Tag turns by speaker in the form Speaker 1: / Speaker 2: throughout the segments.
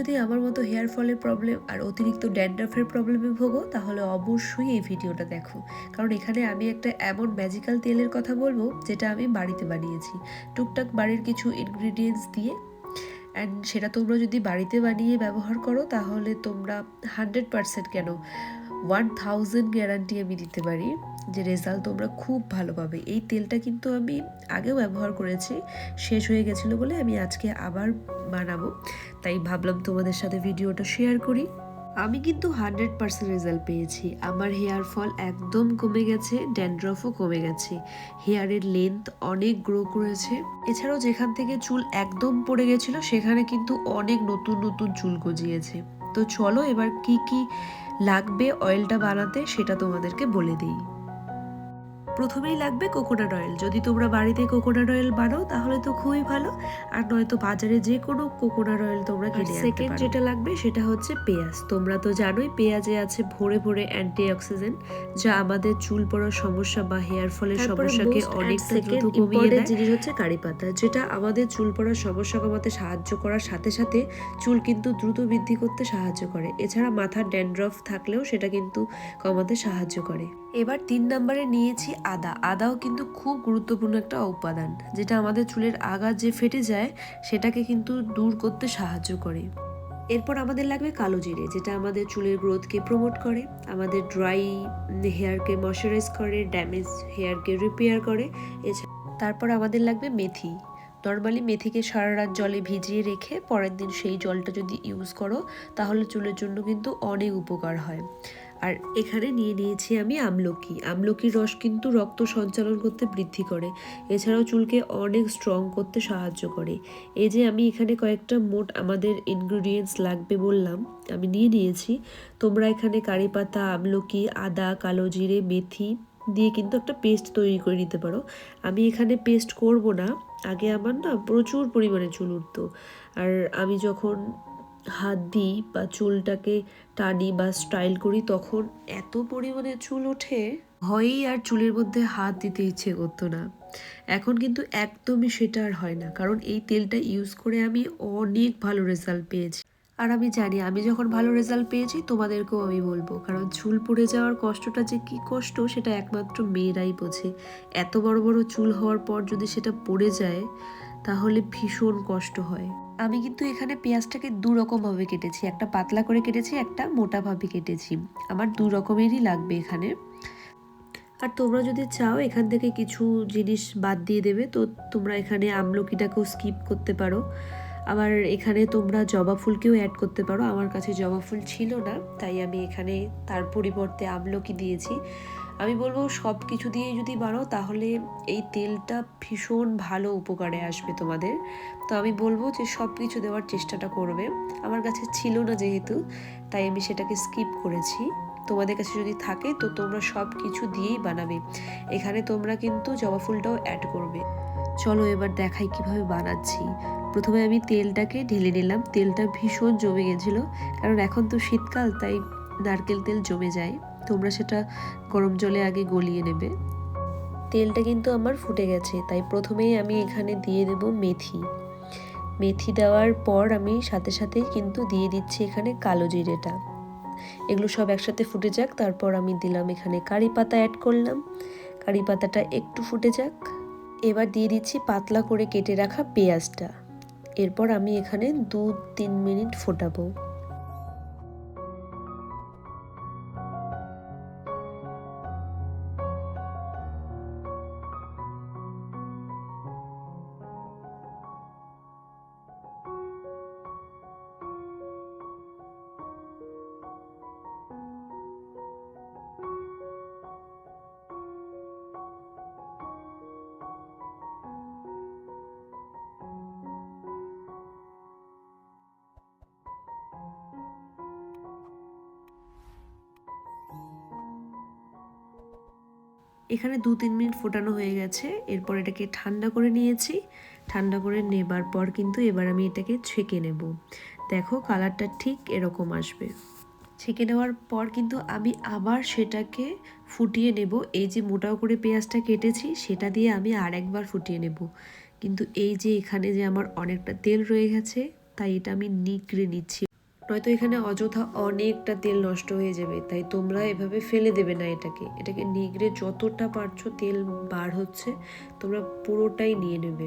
Speaker 1: যদি আমার মতো হেয়ার ফলের প্রবলেম আর অতিরিক্ত ড্যান্ড্রাফের প্রবলেমে ভোগো, তাহলে অবশ্যই এই ভিডিওটা দেখো। কারণ এখানে আমি একটা এমন ম্যাজিক্যাল তেলের কথা বলব, যেটা আমি বাড়িতে বানিয়েছি। টুকটাক বাড়ির কিছু ইনগ্রিডিয়েন্টস দিয়ে। অ্যান্ড সেটা তোমরা যদি বাড়িতে বানিয়ে ব্যবহার করো, তাহলে তোমরা হান্ড্রেড পারসেন্ট কেন ওয়ান থাউজেন্ড গ্যারান্টি আমি দিতে পারি যে রেজাল্ট তোমরা খুব ভালো পাবে। এই তেলটা কিন্তু আমি আগেও ব্যবহার করেছি, শেষ হয়ে গেছিল বলে আমি আজকে আবার বানাবো। তাই ভাবলাম তোমাদের সাথে ভিডিওটা শেয়ার করি। আমি কিন্তু হান্ড্রেড পার্সেন্ট রেজাল্ট পেয়েছি। আমার হেয়ার ফল একদম কমে গেছে ড্যান্ড্রফও কমে গেছে। হেয়ারের লেন্থ অনেক গ্রো করেছে। এছাড়াও যেখান থেকে চুল একদম পড়ে গেছিল, সেখানে কিন্তু অনেক নতুন নতুন চুল গজিয়েছে। তো চলো এবার কি কি লাগবে অয়েলটা বানাতে সেটা তোমাদেরকে বলে দিই। প্রথমেই লাগবে কোকোনাট অয়েল যদি তোমরা বাড়িতে কোকোনাট অয়েল বানাও তাহলে তো খুবই ভালো। আর নয়তো বাজারে যে কোনো কোকোনাট অয়েল তোমরা কিনে সেকেন্ড যেটা লাগবে সেটা হচ্ছে পেঁয়াজ। তোমরা তো জানোই পেঁয়াজে আছে ভরে ভরে অ্যান্টি অক্সিডেন্ট যা আমাদের চুল পড়ার সমস্যা বা হেয়ার ফলের সমস্যাকে অনেক সেকেন্ড ইম্পর্টেন্ট জিনিস হচ্ছে কারি পাতা যেটা আমাদের চুল পড়ার সমস্যা কমাতে সাহায্য করার সাথে সাথে চুল কিন্তু দ্রুত বৃদ্ধি করতে সাহায্য করে। এছাড়া মাথার ড্যান্ড্রফ থাকলেও সেটা কিন্তু কমাতে সাহায্য করে। এবার তিন নম্বরে নিয়েছি আদা। আদাও কিন্তু খুব গুরুত্বপূর্ণ একটা উপাদান, যেটা আমাদের চুলের আগা যে ফেটে যায়, সেটাকে কিন্তু দূর করতে সাহায্য করে। এরপর আমাদের লাগবে কালো জিরে, যেটা আমাদের চুলের গ্রোথকে প্রমোট করে, আমাদের ড্রাই হেয়ারকে ময়শ্চারাইজ করে ড্যামেজ হেয়ারকে রিপেয়ার করে। এছাড়া তারপর আমাদের লাগবে মেথি। নর্মালি মেথিকে সারা রাত জলে ভিজিয়ে রেখে পরের দিন সেই জলটা যদি ইউজ করো, তাহলে চুলের জন্য কিন্তু অনেক উপকার হয়। আর এখানে নিয়ে নিয়েছি আমি আমলকি। আমলকির রস কিন্তু রক্ত সঞ্চালন করতে বৃদ্ধি করে। এছাড়াও চুলকে অনেক স্ট্রং করতে সাহায্য করে। এই যে আমি এখানে কয়েকটা মোট আমাদের ইনগ্রিডিয়েন্টস লাগবে বললাম, আমি নিয়ে নিয়েছি। তোমরা এখানে কারি পাতা, আমলকি, আদা, কালো জিরে, মেথি দিয়ে কিন্তু একটা পেস্ট তৈরি করে নিতে পারো। আমি এখানে পেস্ট করব না। আগে আমার না প্রচুর পরিমাণে চুল উঠতো। আর আমি যখন হাত দিই বা চুলটাকে টানি বা স্টাইল করি, তখন এত পরিমাণে চুল ওঠে, ভয়েই আর চুলের মধ্যে হাত দিতে ইচ্ছে করতো না। এখন কিন্তু একদমই সেটা আর হয় না, কারণ এই তেলটা ইউজ করে আমি অনেক ভালো রেজাল্ট পেয়েছি। আর আমি জানি, আমি যখন ভালো রেজাল্ট পেয়েছি, তোমাদেরকেও আমি বলব, কারণ চুল পড়ে যাওয়ার কষ্টটা যে কি কষ্ট, সেটা একমাত্র মেয়েরাই বোঝে। এত বড় বড় চুল হওয়ার পর যদি সেটা পড়ে যায়, তাহলে ভীষণ কষ্ট হয়। আমি কিন্তু এখানে পেঁয়াজটাকে দু রকমভাবে কেটেছি। একটা পাতলা করে কেটেছি, একটা মোটাভাবে কেটেছি। আমার দু রকমেরই লাগবে এখানে। আর তোমরা যদি চাও, এখান থেকে কিছু জিনিস বাদ দিয়ে দেবে, তো তোমরা এখানে আমলকিটাকেও স্কিপ করতে পারো। আবার এখানে তোমরা জবা ফুলকেও অ্যাড করতে পারো। আমার কাছে জবা ফুল ছিল না, তাই আমি এখানে তার পরিবর্তে আমলকি দিয়েছি। আমি বলব সব কিছু দিয়ে যদি বাড়ো তাহলে এই তেলটা ভীষণ ভালো উপকারে আসবে তোমাদের। তো আমি বলব যে সব কিছু দেওয়ার চেষ্টাটা করবে। আমার কাছে ছিল না যেহেতু, তাই আমি সেটাকে স্কিপ করেছি। তোমাদের কাছে যদি থাকে, তো তোমরা সব কিছু দিয়েই বানাবে। এখানে তোমরা কিন্তু জবা ফুলটাও অ্যাড করবে। চলো এবার দেখাই কীভাবে বানাচ্ছি। প্রথমে আমি তেলটাকে ঢেলে নিলাম। তেলটা ভীষণ জমে গেছিল, কারণ এখন তো শীতকাল, তাই নারকেল তেল জমে যায়। তোমরা সেটা গরম জলে আগে গলিয়ে নেবে। তেলটা কিন্তু আমার ফুটে গেছে, তাই প্রথমেই আমি এখানে দিয়ে দেব মেথি। মেথি দেওয়ার পর আমি সাথে সাথেই কিন্তু দিয়ে দিচ্ছি এখানে কালো জিরেটা। এগুলো সব একসাথে ফুটে যাক, তারপর আমি দিলাম এখানে কারি পাতা অ্যাড করলাম। কারি পাতাটা একটু ফুটে যাক। এবার দিয়ে দিচ্ছি পাতলা করে কেটে রাখা পেঁয়াজটা। এরপর আমি এখানে দু তিন মিনিট ফোটাবো। এখানে দু তিন মিনিট ফোটানো হয়ে গেছে। এরপর এটাকে ঠান্ডা করে নিয়েছি। ঠান্ডা করে নেবার পর কিন্তু এবার আমি এটাকে ছেঁকে নেব। দেখো কালারটা ঠিক এরকম আসবে। ছেঁকে নেওয়ার পর কিন্তু আমি আবার সেটাকে ফুটিয়ে নেব। এই যে মোটাও করে পেঁয়াজটা কেটেছি, সেটা দিয়ে আমি আর একবার ফুটিয়ে নেব। কিন্তু এই যে এখানে যে আমার অনেকটা তেল রয়ে গেছে, তাই এটা আমি নিগড়ে নিচ্ছি। নয়তো এখানে অযথা অনেকটা তেল নষ্ট হয়ে যাবে, তাই তোমরা এভাবে ফেলে দেবে না এটাকে। এটাকে নিগড়ে যতটা পারছ তেল বার হচ্ছে, তোমরা পুরোটাই নিয়ে নেবে।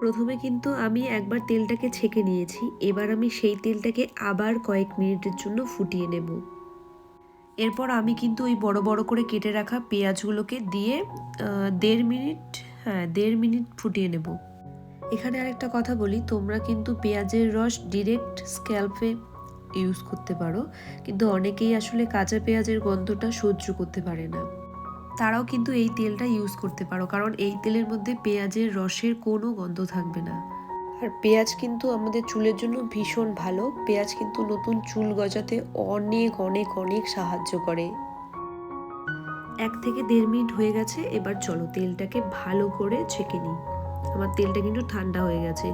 Speaker 1: প্রথমে কিন্তু আমি একবার তেলটাকে ছেঁকে নিয়েছি, এবার আমি সেই তেলটাকে আবার কয়েক মিনিটের জন্য ফুটিয়ে নেব। এরপর আমি কিন্তু ওই বড় বড় করে কেটে রাখা পেঁয়াজগুলোকে দিয়ে দেড় মিনিট হ্যাঁ দেড় মিনিট ফুটিয়ে নেব। এখানে আরেকটা কথা বলি, তোমরা কিন্তু পেঁয়াজের রস ডিরেক্ট স্ক্যাল্পে ইউজ করতে পারো। কিন্তু অনেকেই আসলে কাঁচা পেঁয়াজের গন্ধটা সহ্য করতে পারে না। তারাও কিন্তু এই তেলটা ইউজ করতে পারো, কারণ এই তেলের মধ্যে পেঁয়াজের রসের কোনো গন্ধ থাকবে না। আর পেঁয়াজ কিন্তু আমাদের চুলের জন্য ভীষণ ভালো। পেঁয়াজ কিন্তু নতুন চুল গজাতে অনেক অনেক অনেক সাহায্য করে। এক থেকে দেড় মিনিট হয়ে গেছে, এবার চলো তেলটাকে ভালো করে ছেঁকে নিই। আমার তেলটা কিন্তু ঠান্ডা হয়ে গেছে।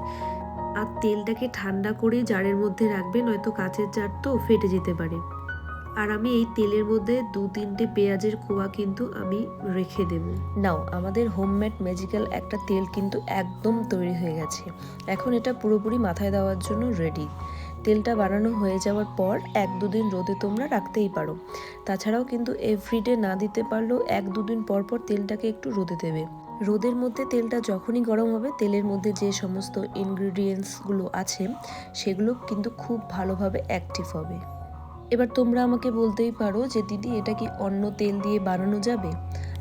Speaker 1: আর তেলটাকে ঠান্ডা করে জারের মধ্যে রাখবে নয়তো কাঁচের জার তো ফেটে যেতে পারে। আর আমি এই তেলের মধ্যে দু তিনটে পেঁয়াজের কোয়া কিন্তু আমি রেখে দেব। নাও, আমাদের হোমমেড ম্যাজিক্যাল একটা তেল কিন্তু একদম তৈরি হয়ে গেছে। এখন এটা পুরোপুরি মাথায় দেওয়ার জন্য রেডি তেলটা বানানো হয়ে যাওয়ার পর এক দুদিন রোদে তোমরা রাখতেই পারো। তাছাড়াও কিন্তু এভরিডে না দিতে পারলেও এক দুদিন পর পর তেলটাকে একটু রোদে দেবে। রোদের মধ্যে তেলটা যখনই গরম হবে, তেলের মধ্যে যে সমস্ত ইনগ্রিডিয়েন্টসগুলো আছে, সেগুলো কিন্তু খুব ভালোভাবে অ্যাক্টিভ হবে। এবার তোমরা আমাকে বলতেই পারো যে, দিদি, এটা কি অন্য তেল দিয়ে বানানো যাবে?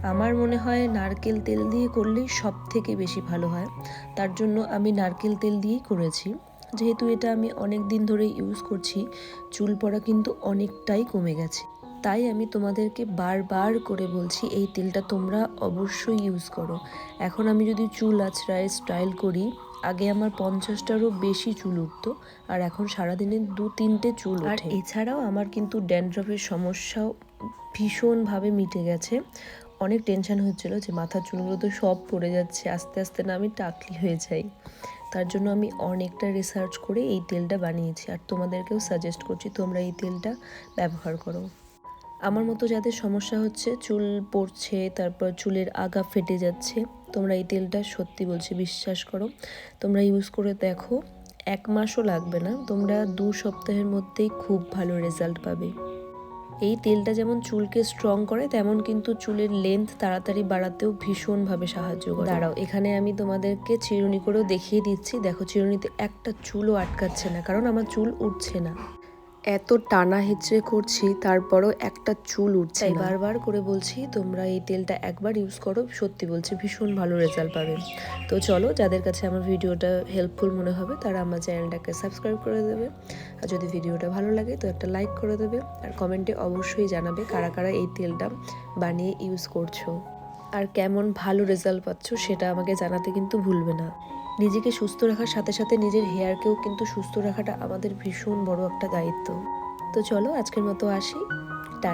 Speaker 1: আমার মনে হয় নারকেল তেল দিয়ে করলেই সব থেকে বেশি ভালো হয়। তার জন্য আমি নারকেল তেল দিয়েই করেছি। যেহেতু এটা আমি অনেক দিন ধরে ইউজ করছি, চুল পড়া কিন্তু অনেকটাই কমে গেছে। তাই আমি তোমাদেরকে বারবার করে বলছি এই তেলটা তোমরা অবশ্যই ইউজ করো। এখন আমি যদি চুল আছড়ায় স্টাইল করি আগে আমার পঞ্চাশটারও বেশি চুল উঠতো আর এখন সারাদিনে দু তিনটে চুল আর এছাড়াও আমার কিন্তু ড্যান্ড্রফের সমস্যাও ভীষণভাবে মিটে গেছে। অনেক টেনশন হচ্ছিল যে মাথার চুলগুলো তো সব পড়ে যাচ্ছে আস্তে আস্তে না আমি টাকলি হয়ে যাই। তার জন্য আমি অনেকটা রিসার্চ করে এই তেলটা বানিয়েছি। আর তোমাদেরকেও সাজেস্ট করছি তোমরা এই তেলটা ব্যবহার করো। আমার মতো যাদের সমস্যা হচ্ছে, চুল পড়ছে, তারপর চুলের আগা ফেটে যাচ্ছে, তোমরা এই তেলটা সত্যি বলছি, বিশ্বাস করো। তোমরা ইউজ করে দেখো, এক মাসও লাগবে না, তোমরা দু সপ্তাহের মধ্যেই খুব ভালো রেজাল্ট পাবে। এই তেলটা যেমন চুলকে স্ট্রং করে, তেমন কিন্তু চুলের লেন্থ তাড়াতাড়ি বাড়াতেও ভীষণভাবে সাহায্য করে। দাঁড়াও, এখানে আমি তোমাদেরকে চিরুনি করেও দেখিয়ে দিচ্ছি। দেখো, চিরুনিতে একটা চুলও আটকাচ্ছে না, কারণ আমার চুল উঠছে না। এত টানা হেঁচড়ে করছি তারপরও একটা চুল উঠছে তাই বারবার করে বলছি তোমরা এই তেলটা একবার ইউজ করো সত্যি বলছি ভীষণ ভালো রেজাল্ট পাবে। তো চলো যাদের কাছে আমার ভিডিওটা হেল্পফুল মনে হবে তারা আমার চ্যানেলটাকে সাবস্ক্রাইব করে দেবে। আর যদি ভিডিওটা ভালো লাগে তো একটা লাইক করে দেবে। আর কমেন্টে অবশ্যই জানাবে কারা কারা এই তেলটা বানিয়ে ইউজ করছ। আর কেমন ভালো রেজাল্ট পাচ্ছ সেটা আমাকে জানাতে কিন্তু ভুলবে না। নিজেকে সুস্থ রাখার সাথে সাথে নিজের হেয়ারকেও কিন্তু সুস্থ রাখাটা আমাদের ভীষণ বড় একটা দায়িত্ব। তো চলো আজকের মতো আসি।